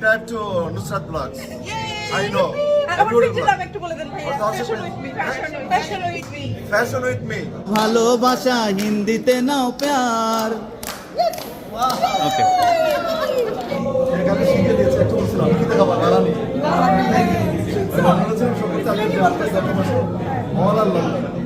subscribe to Nusrat Vlogs. I know. Everybody পেজের vlog. নাম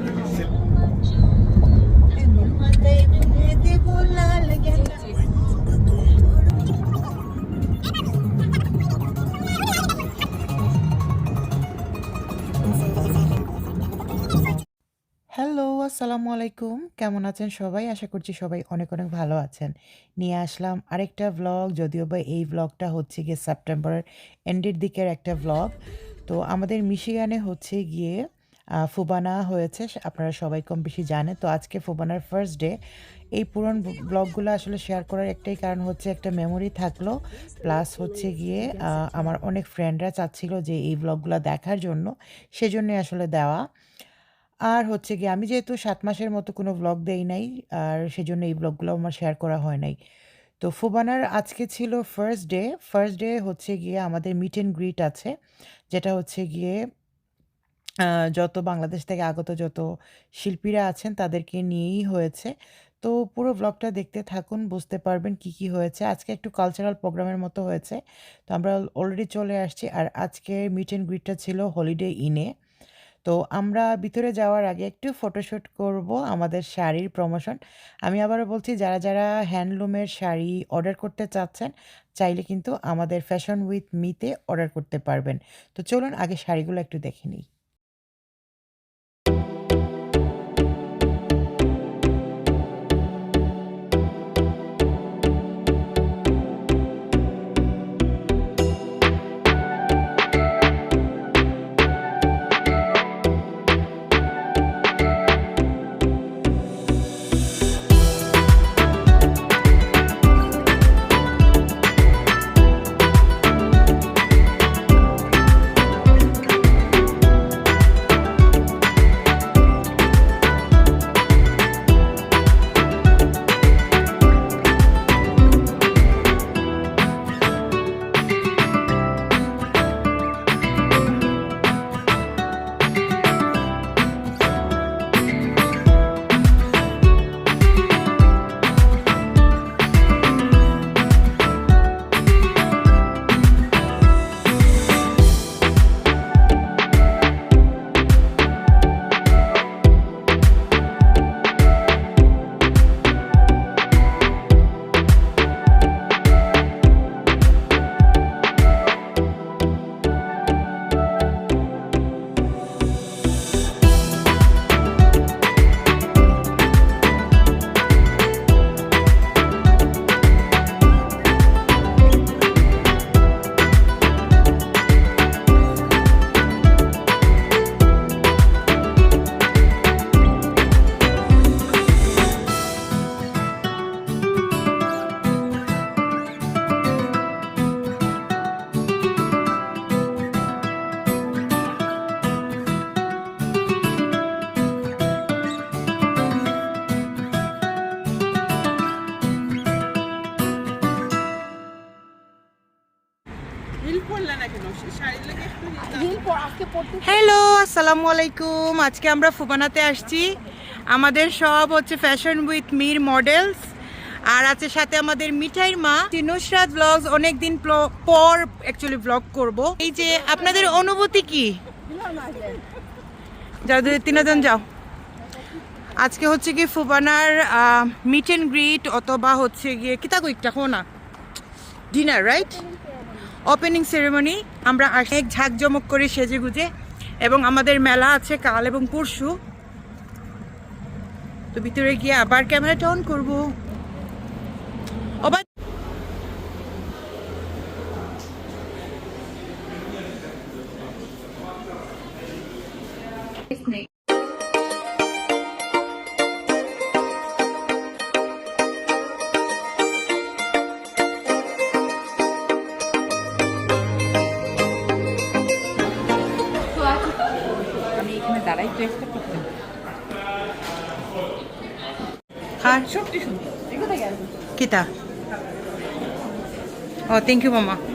আসসালামু আলাইকুম কেমন আছেন সবাই? আশা করছি সবাই অনেক অনেক ভালো আছেন। নিয়ে আসলাম আরেকটা ভ্লগ যদিও বা এই ভ্লগটা হচ্ছে গিয়ে সেপ্টেম্বরের এন্ডের দিকের একটা ভ্লগ তো আমাদের মিশিগানে হচ্ছে গিয়ে ফুবানা হয়েছে, আপনারা সবাই কম বেশি জানেন। তো আজকে ফুবানার ফার্স্ট ডে এই পুরন ব্লগগুলো আসলে শেয়ার করার একটাই কারণ হচ্ছে একটা মেমোরি থাকল। প্লাস হচ্ছে গিয়ে আমার অনেক ফ্রেন্ডরা চাচ্ছিল যে এই ব্লগগুলো দেখার জন্য। সেজন্যই আসলে দেওয়া। আর হচ্ছে গিয়ে আমি যেহেতু সাত মাসের মতো কোনো ব্লগ দেই নাই, আর সেজন্য এই ব্লগগুলো আমার শেয়ার করা হয় নাই। তো ফুবানার আজকে ছিল ফার্স্ট ডে ফার্স্ট ডে হচ্ছে গিয়ে আমাদের মিট অ্যান্ড গ্রিট আছে, যেটা হচ্ছে গিয়ে যত বাংলাদেশ থেকে আগত যত শিল্পীরা আছেন তাদেরকে নিয়েই হয়েছে। তো পুরো ব্লগটা দেখতে থাকুন, বুঝতে পারবেন কি কি হয়েছে। আজকে একটু কালচারাল প্রোগ্রামের মতো হয়েছে। তো আমরা অলরেডি চলে আসছি, আর আজকে মিট অ্যান্ড গ্রিটটা ছিল হলিডে ইনে তো আমরা ভিতরে যাওয়ার আগে একটু ফটোশ্যুট করব আমাদের শাড়ির প্রমোশন আমি আবারও বলছি, যারা যারা হ্যান্ডলুমের শাড়ি অর্ডার করতে চাচ্ছেন, চাইলে কিন্তু আমাদের ফ্যাশন উইথ মিতে অর্ডার করতে পারবেন। তো চলুন আগে শাড়িগুলো একটু দেখে নিই। হ্যালো আসসালামু আলাইকুম। আজকে আমরা ফুবানাতে আসছি। আমাদের সব হচ্ছে ফ্যাশন উইথ মির মডেলস আর আছে সাথে আমাদের মিঠাইর মা। নুসরাত ব্লগস অনেক দিন পর অ্যাকচুয়ালি ব্লগ করব। এই যে আপনাদের অনুভূতি কি? যাও তিনজন যাও। আজকে হচ্ছে কি ফুবানার মিট অ্যান্ড গ্রিট অথবা হচ্ছে গিয়ে কিতা হো না ডিনার রাইট ওপেনিং সেরেমনি আমরা অনেক ঝাঁকজমক করে সেজে গুজে এবং আমাদের মেলা আছে কাল এবং পরশু। তো ভিতরে গিয়ে আবার ক্যামেরাটা অন করব। সুন্দর এগুলো গেল কিতা ও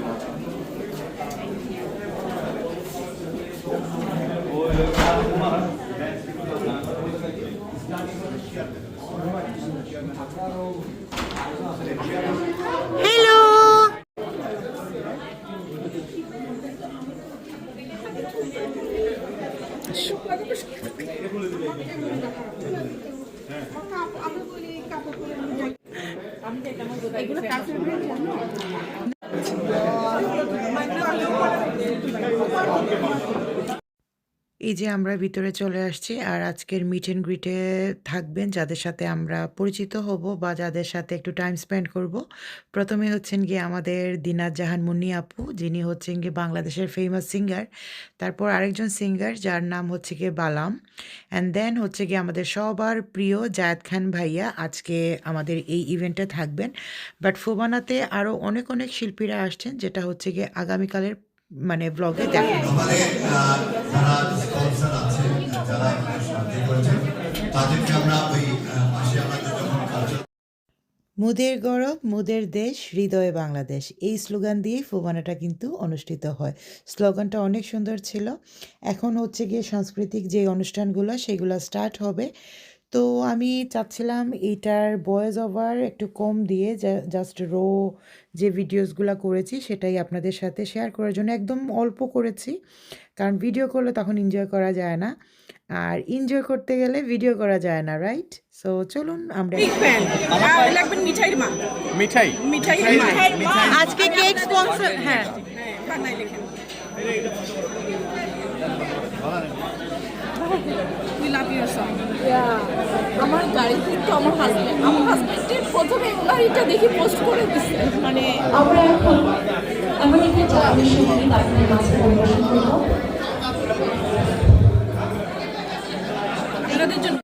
Thank you. এই যে আমরা ভিতরে চলে আসছি আর আজকের মিট অ্যান্ড গ্রিটে থাকবেন যাদের সাথে আমরা পরিচিত হব বা যাদের সাথে একটু টাইম স্পেন্ড করব। প্রথমে হচ্ছেন গিয়ে আমাদের দিনাত জাহান মুন্নি আপু, যিনি হচ্ছেন গিয়ে বাংলাদেশের ফেমাস সিঙ্গার তারপর আরেকজন সিঙ্গার যার নাম হচ্ছে গিয়ে বালাম। অ্যান্ড দেন হচ্ছে গিয়ে আমাদের সবার প্রিয় জায়দ খান ভাইয়া আজকে আমাদের এই ইভেন্টে থাকবেন। বাট ফোবানাতে আরও অনেক অনেক শিল্পীরা আসছেন, যেটা হচ্ছে গিয়ে আগামীকালের মানে ব্লগে দেখানো। মুদের গৌরব মুদের দেশ হৃদয়ে বাংলাদেশ। এই স্লোগান দিয়েই ফোবানাটা কিন্তু অনুষ্ঠিত হয়। স্লোগানটা অনেক সুন্দর ছিল। এখন হচ্ছে গিয়ে সাংস্কৃতিক যে অনুষ্ঠানগুলো সেগুলো স্টার্ট হবে। তো আমি চাচ্ছিলাম এটার ভয়েস ওভার একটু কম দিয়ে জাস্ট রো যে ভিডিওসগুলো করেছি সেটাই আপনাদের সাথে শেয়ার করার জন্য। একদম অল্প করেছি কারণ ভিডিও করলে তখন এনজয় করা যায় না। আর এনজয় করতে গেলে ভিডিও করা যায় না রাইট সো চলুন আমরা মিঠাই। আজকে কেক স্পন্সর হ্যাঁ। We love your song. আমার গাড়িতে তো আমার হাজব্যান্ড আমার হাজবেন্ডের প্রথমে গাড়িটা দেখে পোস্ট করে দিচ্ছে মানে আমরা এখন এমন একটি চাকরি সংগীত আপনাদের মাঝে পরিবেশন করব আপনাদের জন্য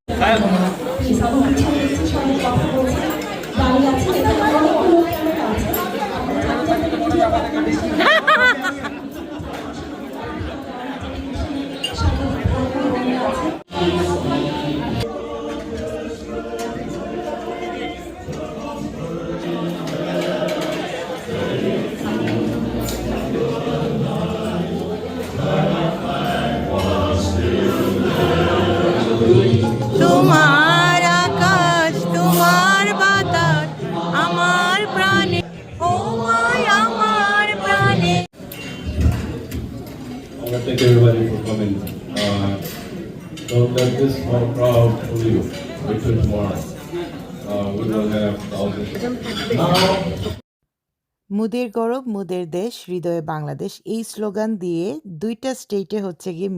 মুদের গৌরব, মুদের দেশ, হৃদয়ে বাংলাদেশ। এই স্লোগান দিয়ে দুইটা স্টেটে হচ্ছে গিয়ে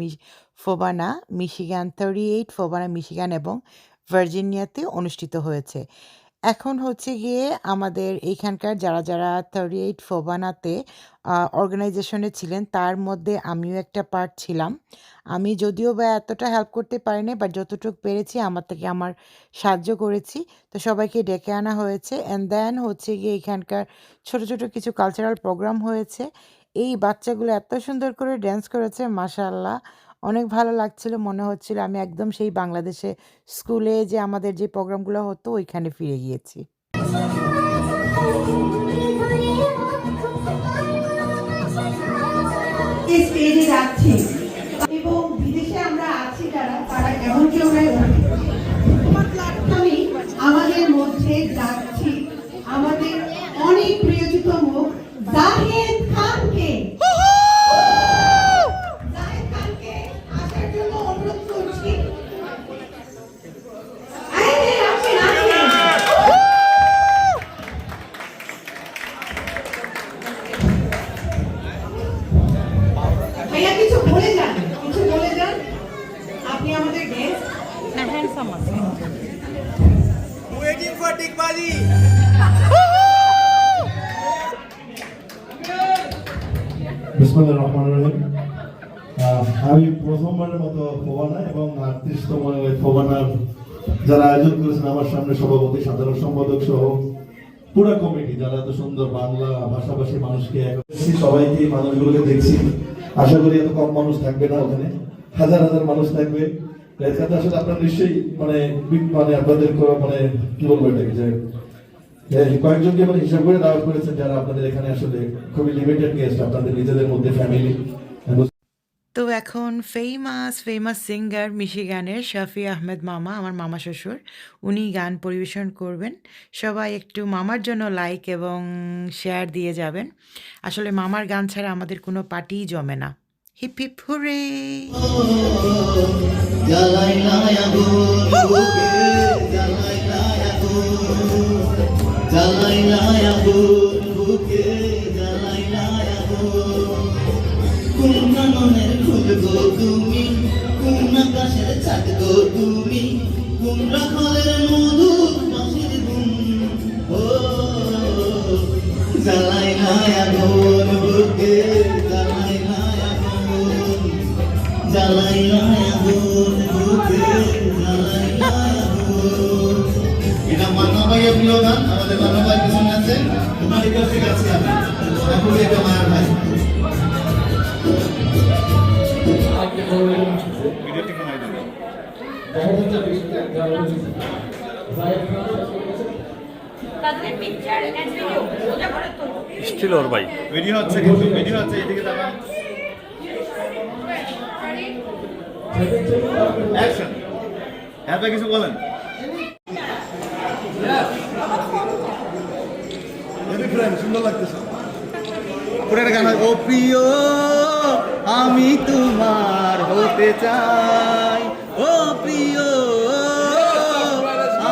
FOBANA, Michigan thirty eight FOBANA, Michigan এবং ভার্জিনিয়াতে অনুষ্ঠিত হয়েছে। এখন হচ্ছে গিয়ে আমাদের এইখানকার যারা যারা থার্টি এইট ফোবানাতে অর্গানাইজেশনে ছিলেন, তার মধ্যে আমিও একটা পার্ট ছিলাম। আমি যদিও বা এতটা হেল্প করতে পারিনি বাট যতটুকু পেরেছি, আমার থেকে আমার সাহায্য করেছি। তো সবাইকে ডেকে আনা হয়েছে। অ্যান্ড দেন হচ্ছে গিয়ে এখানকার ছোট ছোট কিছু কালচারাল প্রোগ্রাম হয়েছে। এই বাচ্চাগুলো এত সুন্দর করে ড্যান্স করেছে, মাশাআল্লাহ। অনেক ভালো লাগছিল, মনে হচ্ছিল আমি একদম সেই বাংলাদেশে স্কুলে যে আমাদের যে প্রোগ্রামগুলো হতো ওইখানে ফিরে গিয়েছি। আমাদের মধ্যে যাচ্ছি। আমাদের আমি প্রথমবারের মতো ফোবানা এবং আটত্রিশতম ফোবানার যারা আয়োজন করেছেন আমার সামনে সভাপতি, সাধারণ সম্পাদক সহ পুরো কমিটি, যারা এত সুন্দর বাংলা ভাষাভাষী মানুষকে সবাইকে মানুষগুলোকে দেখছি। আশা করি এত কম মানুষ থাকবে না ওখানে। হাজার হাজার মানুষ থাকবে। আসলে আপনার নিশ্চয়ই মানে মানে আপনাদের মানে কি বলব এটাকে যে কয়েকজনকে মানে হিসাব করে দাওয়াত করেছেন যারা আপনাদের এখানে আসলে খুবই লিমিটেড গেস্ট আপনাদের নিজেদের মধ্যে ফ্যামিলি তো এখন ফেমাস ফেমাস সিঙ্গার মিশিগানের শাফি আহমেদ মামা আমার মামা শ্বশুর উনি গান পরিবেশন করবেন। সবাই একটু মামার জন্য লাইক এবং শেয়ার দিয়ে যাবেন। আসলে মামার গান ছাড়া আমাদের কোনো পার্টিই জমে না। হিপ হিপ হুরে জ্বালাই নাই আগুন বুকে জ্বালাই নাই আগুন বুকে জ্বালাই নাই আগুন কোন কাননের ফুল গো তুমি কোন আকাশের চাঁদ গো তুমি কোন রাখালের মধুর বাঁশির গুণ ও জ্বালাই নাই আগুন বুকে জ্বালাই নাই আগুন জ্বালাই নাই আগুন বুকে জ্বালাই ভাইয়ের প্রিয় গান আমাদের মান্না ভাই পিছনে আছে। এখন এটা মায়ের ভাই। ছিল ওর ভাই। ভিডিও হচ্ছে কিন্তু ভিডিও হচ্ছে এদিকে তাকান। অ্যাকশন হ্যাঁ ভাই কিছু বলেন। সুন্দর লাগতেছে। পুরো একটা গান ও প্রিয় আমি তোমার হতে চাই। ও প্রিয়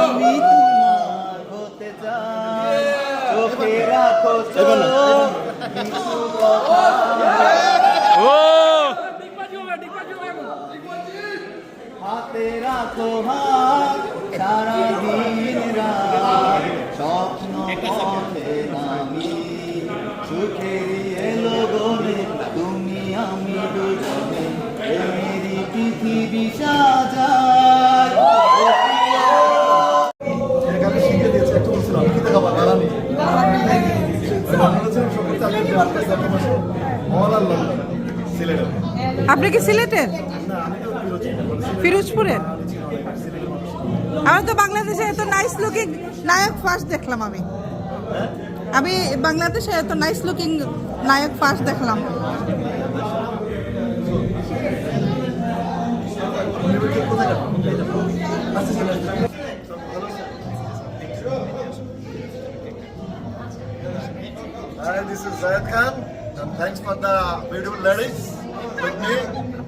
আমি তোমার হতে চাই। চোখে রাখো চোখ হাতে রাখো হাত সারা দিন রাত এলো তুমি আমি দুজনে পৃথিবী সাজায় আপনি কি সিলেটের? না আমি তো বিরোধী ফিরোজপুরের? আমি তো বাংলাদেশে এত নাইস লুকিং নায়ক ফার্স্ট দেখলাম আমি আমি বাংলাদেশে এত নাইস লুকিং নায়ক ফার্স্ট দেখলাম Hi, this is Zayed Khan, and thanks for the beautiful ladies with me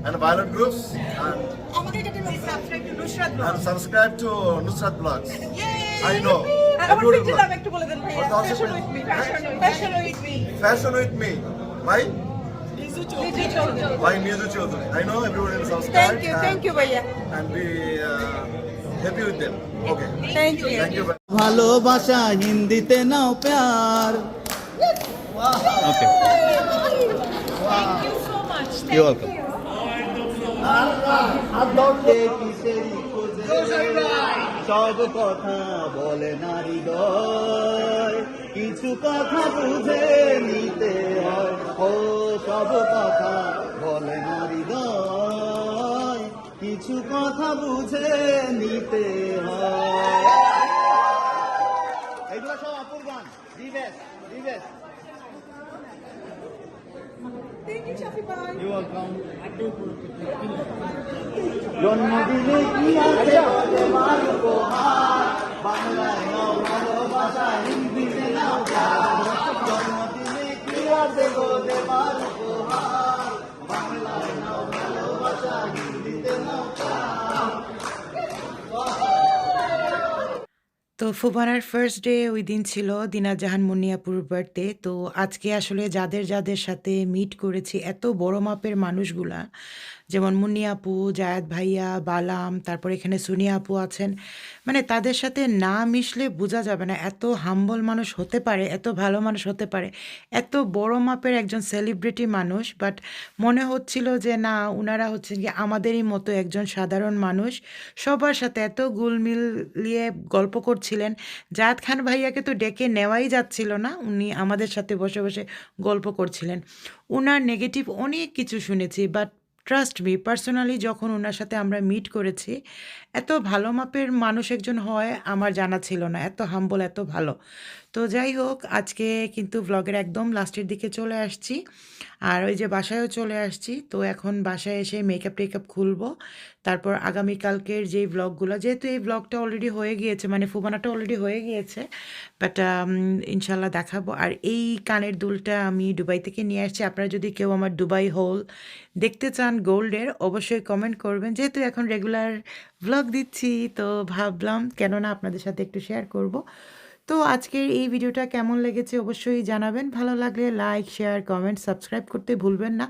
and violent groups. And, and subscribe to Nusrat Vlogs. I know. a beautiful vlog. একটু বলে দেন What's the also- fashion with me Fashion with me. Why? By Nizu Chaudhary. I know everybody will subscribe thank you thank and, you and be uh, happy with them. Okay. Thank you Thank you. ভালোবাসা হিন্দিতে নাও প্যার okay you welcome সব কথা বলে নারী হৃদয় কিছু কথা বুঝে নিতে হয়। ও, সব কথা বলে নারী হৃদয় কিছু কথা বুঝে নিতে হয় এগুলো সব অপুর গান দিবেশ দিবেশ ইউ ওয়েলকাম জন্মদিনে কি আছে তোমার উপহার বাংলায় নাও ভালোবাসা হিন্দিতে নাও প্যার। জন্মদিনে কি আছে গো তো ফুবানার ফার্স্ট ডে ওই দিন ছিল, দিনা জাহান মুনিয়াপুর বার্থডে তো আজকে আসলে যাদের যাদের সাথে মিট করেছি, এত বড় মাপের মানুষগুলা যেমন মুন্নি আপু ভাইয়া, বালাম, তারপর এখানে সুনিয়া আপু আছেন। মানে তাদের সাথে না মিশলে বোঝা যাবে না এত হাম্বল মানুষ হতে পারে, এত ভালো মানুষ হতে পারে, এত বড় মাপের একজন সেলিব্রিটি মানুষ বাট মনে হচ্ছিল যে না ওনারা হচ্ছে কি আমাদেরই মতো একজন সাধারণ মানুষ। সবার সাথে এত গুলমিল নিয়ে গল্প করছিলেন। জায়াত খান ভাইয়াকে তো ডেকে নেওয়াই যাচ্ছিল না, উনি আমাদের সাথে বসে বসে গল্প করছিলেন। ওনার নেগেটিভ অনেক কিছু শুনেছি বাট ট্রাস্ট মি পার্সোনালি যখন ওনার সাথে আমরা মিট করেছি, এত ভালো মাপের মানুষ একজন হয় আমার জানা ছিল না, এত হাম্বল এত ভালো। তো যাই হোক, আজকে কিন্তু ব্লগের একদম লাস্টের দিকে চলে আসছি। আর ওই যে বাসায়ও চলে আসছি, তো এখন বাসায় এসে মেকআপ টেকআপ খুলবো। তারপর আগামীকালকের যেই ব্লগগুলো যেহেতু এই ব্লগটা অলরেডি হয়ে গিয়েছে মানে ফুবানাটা অলরেডি হয়ে গিয়েছে বাট ইনশাল্লাহ দেখাবো। আর এই কানের দুলটা আমি দুবাই থেকে নিয়ে আসছি। আপনারা যদি কেউ আমার দুবাই হোল দেখতে চান, গোল্ডের, অবশ্যই কমেন্ট করবেন। যেহেতু এখন রেগুলার ব্লগ দিচ্ছি, তো ভাবলাম কেননা আপনাদের সাথে একটু শেয়ার করব। তো আজকের এই ভিডিওটা কেমন লেগেছে অবশ্যই জানাবেন। ভালো লাগলে লাইক শেয়ার কমেন্ট সাবস্ক্রাইব করতে ভুলবেন না।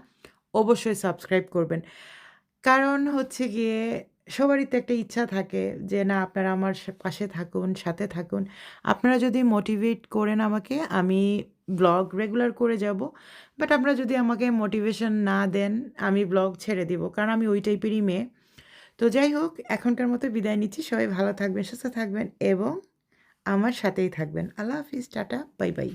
অবশ্যই সাবস্ক্রাইব করবেন। কারণ হচ্ছে গিয়ে সবারই তো একটা ইচ্ছা থাকে যে, না, আপনারা আমার পাশে থাকুন, সাথে থাকুন। আপনারা যদি মোটিভেট করেন আমাকে, আমি ব্লগ রেগুলার করে যাব। বাট আপনারা যদি আমাকে মোটিভেশন না দেন, আমি ব্লগ ছেড়ে দিব, কারণ আমি ওই টাইপেরই মেয়ে। তো যাই হোক, এখনকার মতো বিদায় নিচ্ছি। সবাই ভালো থাকবেন, সুস্থ থাকবেন এবং আমার সাথেই থাকবেন। আল্লাহ হাফিজ টাটা বাই বাই।